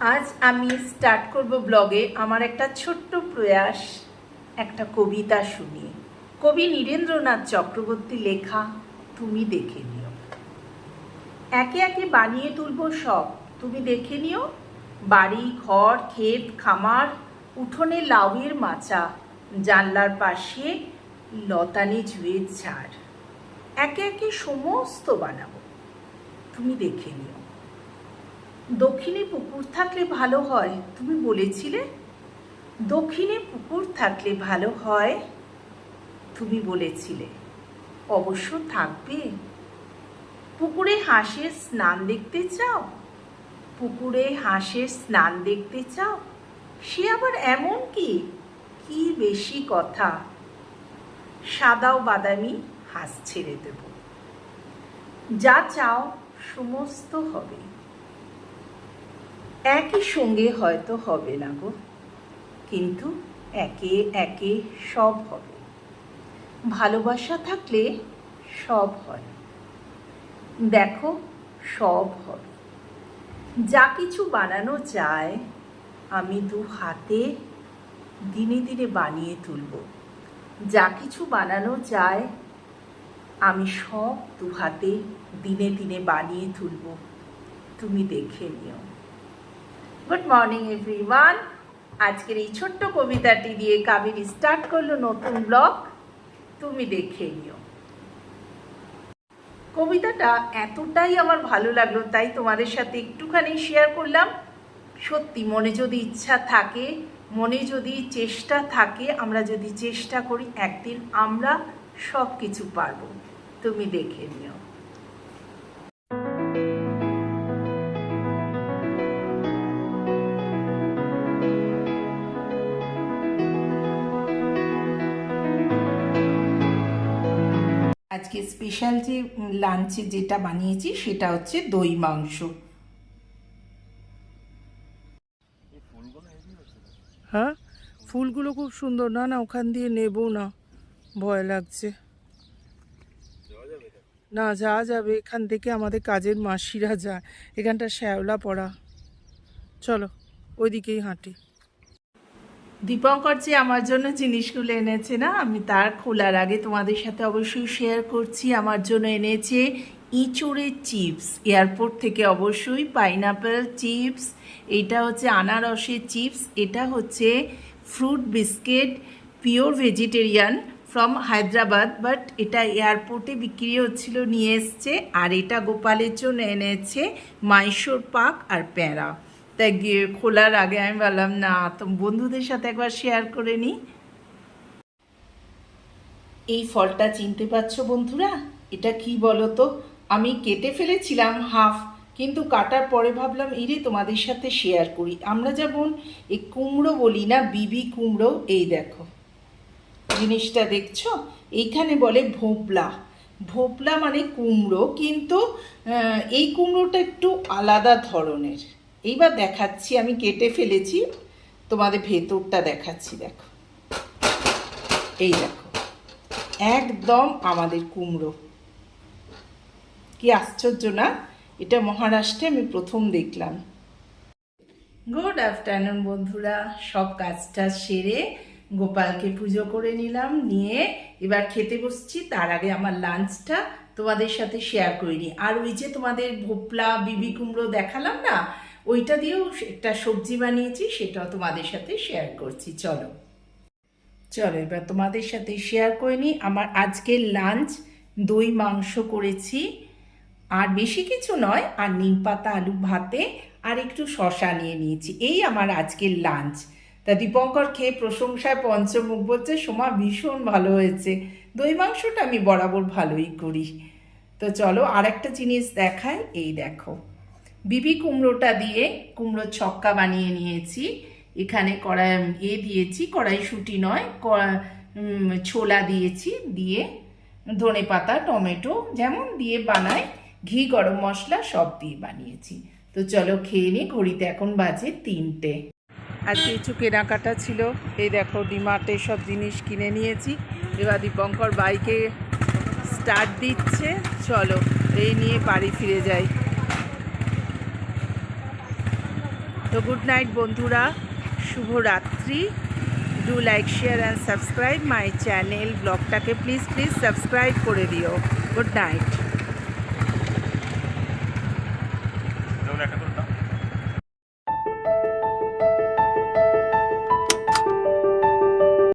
আজ আমি স্টার্ট করব ব্লগে আমার একটা ছোট্ট প্রয়াস, একটা কবিতা শুনিয়ে। কবি নীরেন্দ্রনাথ চক্রবর্তী লেখা তুমি দেখে নিও। একে একে বানিয়ে তুলব সব। তুমি দেখে নিও, বাড়ি, ঘর, ক্ষেত, খামার, উঠোনে লাউয়ের মাচা, জানলার পাশে লতানে জুয়ের ঝাড়। একে একে সমস্ত বানাবো। তুমি দেখে নিও। দক্ষিণে পুকুর থাকলে ভালো হয়, তুমি বলেছিলে। দক্ষিণে পুকুর থাকলে ভালো হয়, তুমি বলেছিলে। অবশ্য থাকবে। পুকুরে হাঁসের স্নান দেখতে চাও? পুকুরে হাঁসের স্নান দেখতে চাও? সে আবার এমন কি? কি বেশি কথা? সাদাও বাদামি হাঁস ছেড়ে দেব। যা চাও, সমস্ত হবে। একই সঙ্গে হয়তো হবে না গো। কিন্তু একে একে সব হবে। ভালোবাসা থাকলে সব হয়। দেখো, সব হবে। যা কিছু বানানো যায়, আমি দু হাতে দিনে দিনে বানিয়ে তুলব। যা কিছু বানানো যায়, আমি সব দু হাতে দিনে দিনে বানিয়ে তুলব। তুমি দেখে নিও। গুড মর্নিং এভরিওয়ান আজকের এই ছোট্ট কবিতাটি দিয়ে কাবেরি স্টার্ট করল নতুন ব্লগ তুমি দেখে নিও। কবিতাটা এতটাই আমার ভালো লাগল, তাই তোমাদের সাথে একটুখানি শেয়ার করলাম। সত্যি, মনে যদি ইচ্ছা থাকে, মনে যদি চেষ্টা থাকে, আমরা যদি চেষ্টা করি, একদিন আমরা সব কিছু পারব। তুমি দেখে নিও। আজকে স্পেশাল যে লাঞ্চে যেটা বানিয়েছি সেটা হচ্ছে দই মাংস। হ্যাঁ? ফুলগুলো খুব সুন্দর। না না, ওখান দিয়ে নেব না। ভয় লাগছে। না, যাওয়া যাবে। এখান থেকে আমাদের কাজের মাসিরা যায়। এখানটা শ্যাওলা পড়া। চলো, ওইদিকেই হাঁটি। দীপঙ্কর যে আমার জন্য জিনিসগুলো এনেছে না, আমি তার খোলার আগে তোমাদের সাথে অবশ্যই শেয়ার করছি। আমার জন্য এনেছে ইঁচড়ের চিপস এয়ারপোর্ট থেকে অবশ্যই পাইনাপেল চিপস, এটা হচ্ছে আনারসের চিপস, এটা হচ্ছে fruit biscuit pure vegetarian from Hyderabad but এটা এয়ারপোর্টে বিক্রি হচ্ছিল, নিয়ে এসছে, আর এটা গোপালের জন্য এনেছে মাইশোর পাক আর প্যাঁড়া তাই গিয়ে খোলার আগে আমি বললাম, না, তো বন্ধুদের সাথে একবার শেয়ার করে নিই এই ফলটা চিনতে পারছ বন্ধুরা? এটা কি বলো তো আমি কেটে ফেলেছিলাম হাফ, কিন্তু কাটার পরে ভাবলাম, ইরে, তোমাদের সাথে শেয়ার করি। আমরা যেমন এই কুমড়ো বলি না, বিবি কুমড়ো, এই দেখো। জিনিসটা দেখছ? এইখানে বলে ভোপলা। ভোপলা মানে কুমড়ো, কিন্তু এই কুমড়োটা একটু আলাদা ধরনের। এইবার দেখাচ্ছি, আমি কেটে ফেলেছি, তোমাদের ভেতরটা দেখাচ্ছি, দেখো। এই দেখো, একদম আমাদের কুমড়ো। কি আশ্চর্য না? এটা মহারাষ্ট্রে আমি প্রথম দেখলাম। গুড আফটারনুন বন্ধুরা, সব কাজটা সেরে গোপালকে পুজো করে নিলাম, নিয়ে এবার খেতে বসছি। তার আগে আমার লাঞ্চটা তোমাদের সাথে শেয়ার করিনি। আর ওই যে তোমাদের ভোপলা, বিবি কুমড়ো দেখালাম না ওইটা দিয়েও একটা সবজি বানিয়েছি, সেটাও তোমাদের সাথে শেয়ার করছি। চলো। চলো, এবার তোমাদের সাথে শেয়ার করে নিই। আমার আজকের লাঞ্চ দই মাংস করেছি। আর বেশি কিছু নয়, আর নিম পাতা, আলু ভাতে, আর একটু শশা নিয়ে নিয়েছি। এই আমার আজকের লাঞ্চ তা দীপঙ্কর খেয়ে প্রশংসায় পঞ্চমুখ বলছে, সোমা ভীষণ ভালো হয়েছে। দই মাংসটা আমি বরাবর ভালোই করি। তো চলো আর একটা জিনিস দেখাই, এই দেখো। বিবি কুমড়োটা দিয়ে কুমড়ো ছক্কা বানিয়ে নিয়েছি। এখানে কড়াই, এ দিয়েছি, কড়াইশুঁটি নয় ছোলা দিয়েছি, দিয়ে ধনে পাতা, টমেটো যেমন দিয়ে বানাই, ঘি, গরম মশলা সব দিয়ে বানিয়েছি। তো চলো খেয়ে নিই ঘড়িতে এখন বাজে তিনটে। আজকে কিছু কেনাকাটা ছিল, এই দেখো ডিমার্টে সব জিনিস কিনে নিয়েছি। এবার দীপঙ্কর বাইকে স্টার্ট দিচ্ছে। চলো, এই নিয়ে বাড়ি ফিরে যাই। তো গুড নাইট বন্ধুরা, শুভরাত্রি। Do like share and subscribe my channel ব্লগটাকে please please subscribe করে দিও। Good night.